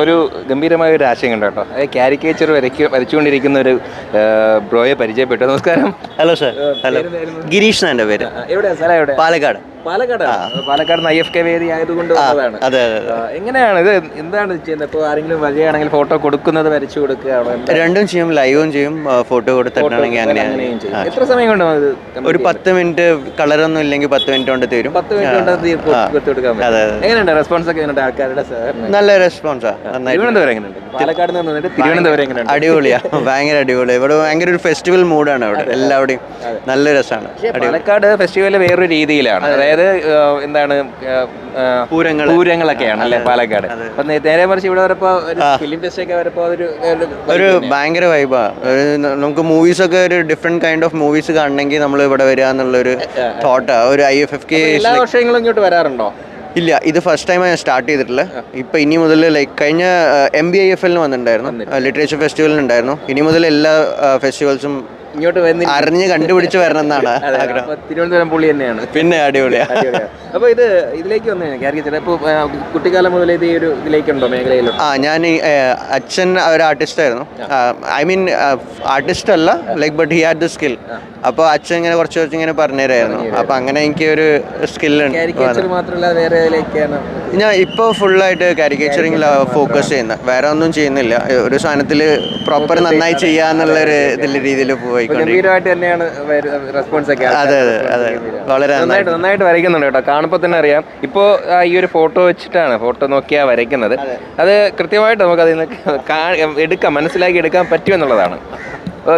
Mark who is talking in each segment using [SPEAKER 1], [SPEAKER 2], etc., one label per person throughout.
[SPEAKER 1] ഒരു ഗംഭീരമായ ഒരു ആശയം ഉണ്ട് കേട്ടോ. അത് കാരിക്കേച്ചർ വരയ്ക്ക് വരച്ചുകൊണ്ടിരിക്കുന്ന ഒരു ബ്രോയെ പരിചയപ്പെട്ടു. നമസ്കാരം.
[SPEAKER 2] ഹലോ സാർ ഹലോ ഗിരീഷ് എന്നാ എന്റെ പേര്.
[SPEAKER 1] എവിടെയാ? സാർ എവിടെ
[SPEAKER 2] Palakkad.
[SPEAKER 1] Palakkad Palakkad I F K വേദി ആയതുകൊണ്ട് വന്നതാണ്. എങ്ങനെയാണ് ഇത്? എന്താണ് ചെയ്യുന്നത്? ഇപ്പോൾ ആരെങ്കിലും വരികയാണെങ്കിൽ ഫോട്ടോ കൊടുക്കുന്നത് വരച്ചു കൊടുക്കുകയാണോ
[SPEAKER 2] രണ്ടും ചെയ്യും ലൈവും ചെയ്യും ഫോട്ടോ കൊടുത്തിട്ടാണെങ്കിൽ
[SPEAKER 1] അങ്ങനെയും
[SPEAKER 2] അങ്ങനെയാണ്
[SPEAKER 1] എത്ര സമയം കൊണ്ട്
[SPEAKER 2] ഒരു പത്ത് മിനിറ്റ് കളറൊന്നും ഇല്ലെങ്കിൽ പത്ത് മിനിറ്റ് കൊണ്ട് തീരും.
[SPEAKER 1] പത്ത് മിനിറ്റ് കൊണ്ട് കൊടുക്കാൻ. എങ്ങനെയുണ്ട് റെസ്പോൺസ് ഒക്കെ എങ്ങനെയുണ്ട് ആൾക്കാരുടെ?
[SPEAKER 2] നല്ല റെസ്പോൺസാണ്
[SPEAKER 1] തിരുവനന്തപുരം എങ്ങനെയുണ്ട്? പാലക്കാട് നിന്ന് തിരുവനന്തപുരം എങ്ങനെയുണ്ട്?
[SPEAKER 2] അടിപൊളിയാ. ഭയങ്കര അടിപൊളി ഇവിടെ ഭയങ്കര ഒരു ഫെസ്റ്റിവൽ മൂഡാണ് ഇവിടെ എല്ലാവിടെയും നല്ല രസമാണ്.
[SPEAKER 1] പാലക്കാട് ഫെസ്റ്റിവൽ വേറൊരു രീതിയിലാണ്. അതായത് ആ, എന്താണ് പൂരങ്ങളൊക്കെയാണ് അല്ലെ പാലക്കാട്. അപ്പൊ നേരെ മറിച്ച് ഇവിടെ വരപ്പോ ഫിലിം ഫെസ്റ്റ് ഒക്കെ വരപ്പോ ഒരു ഒരു
[SPEAKER 2] ഭയങ്കര വൈബാ നമുക്ക് മൂവീസ് ഒക്കെ ഒരു ഡിഫറെന്റ് കൈൻഡ് ഓഫ് മൂവീസ് കാണണമെങ്കിൽ നമ്മൾ ഇവിടെ വരിക എന്നുള്ളൊരു തോട്ടാ ഒരു ഐ എഫ് എഫ് കെ
[SPEAKER 1] എല്ലാ വർഷങ്ങളും ഇങ്ങോട്ട് വരാറുണ്ടോ?
[SPEAKER 2] ഇല്ല ഇത് ഫസ്റ്റ് ടൈം ഞാൻ സ്റ്റാർട്ട് ചെയ്തിട്ടില്ല ഇപ്പൊ ഇനി മുതൽ ലൈക്ക് കഴിഞ്ഞ എം ബി ഐ എഫ് എല്ലിന് വന്നിട്ടുണ്ടായിരുന്നു. ലിറ്ററേച്ചർ ഫെസ്റ്റിവലിനുണ്ടായിരുന്നു ഇനി മുതൽ എല്ലാ ഫെസ്റ്റിവൽസും
[SPEAKER 1] ഇങ്ങോട്ട് വന്നി
[SPEAKER 2] അറിഞ്ഞ് കണ്ടുപിടിച്ച് വരണം എന്നാണ്
[SPEAKER 1] തിരുവനന്തപുരം പുള്ളി തന്നെയാണ്.
[SPEAKER 2] പിന്നെ അടിപൊളിയാ.
[SPEAKER 1] അപ്പൊ ഇത് ഇതിലേക്ക് വന്നു കാരിക്കച്ചർ ഇപ്പൊ ആ, കുട്ടിക്കാലം മുതൽ ഇത് ഈ ഒരു ഇതിലേക്കുണ്ടോ മേഖലയിൽ?
[SPEAKER 2] ആ ഞാൻ അച്ഛൻ ഒരു ആർട്ടിസ്റ്റ് ആയിരുന്നു ഐ മീൻ ആർട്ടിസ്റ്റ് അല്ല like but he had the skill. അപ്പോൾ അച്ഛൻ ഇങ്ങനെ കുറച്ച് കുറച്ച് ഇങ്ങനെ പറഞ്ഞുതരായിരുന്നു അപ്പോൾ അങ്ങനെ എനിക്ക് ഒരു സ്കില്ലുണ്ട്.
[SPEAKER 1] മാത്രമല്ല വേറെ
[SPEAKER 2] ഞാൻ ഇപ്പോൾ ഫുള്ളായിട്ട് കാരിക്കേച്ചറിംഗിൽ ഫോക്കസ് ചെയ്യുന്നത് വേറെ ഒന്നും ചെയ്യുന്നില്ല. ഒരു സാധനത്തിൽ പ്രോപ്പർ നന്നായി ചെയ്യാന്നുള്ളൊരു ഇതിൽ രീതിയിൽ പോയിക്കൊണ്ടിരിക്കും
[SPEAKER 1] ഗംഭീരമായിട്ട് തന്നെയാണ് റെസ്പോൺസ് ഒക്കെ.
[SPEAKER 2] അതെ അതെ അതെ. വളരെ
[SPEAKER 1] നന്നായിട്ട് നന്നായിട്ട് വരയ്ക്കുന്നുണ്ട് കേട്ടോ. കാണുമ്പോൾ തന്നെ അറിയാം. ഇപ്പോൾ ഈ ഒരു ഫോട്ടോ വെച്ചിട്ടാണ് ഫോട്ടോ നോക്കിയാ വരയ്ക്കുന്നത്. അത്. കൃത്യമായിട്ട് നമുക്ക് അതിൽ നിന്ന് എടുക്കാം മനസ്സിലാക്കി എടുക്കാൻ പറ്റുമെന്നുള്ളതാണ്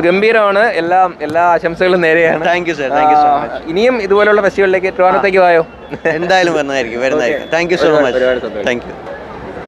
[SPEAKER 1] ഗംഭീരമാണ്. എല്ലാം എല്ലാ ആശംസകളും നേരെയാണ്.
[SPEAKER 2] Thank you sir thank you so
[SPEAKER 1] much ഇനിയും ഇതുപോലുള്ള ഫെസ്റ്റിവലിലേക്ക് ട്രോണത്തേക്ക് വായോ
[SPEAKER 2] എന്തായാലും വരുന്നതായിരിക്കും. വരുന്നതായിരിക്കും thank you so much thank you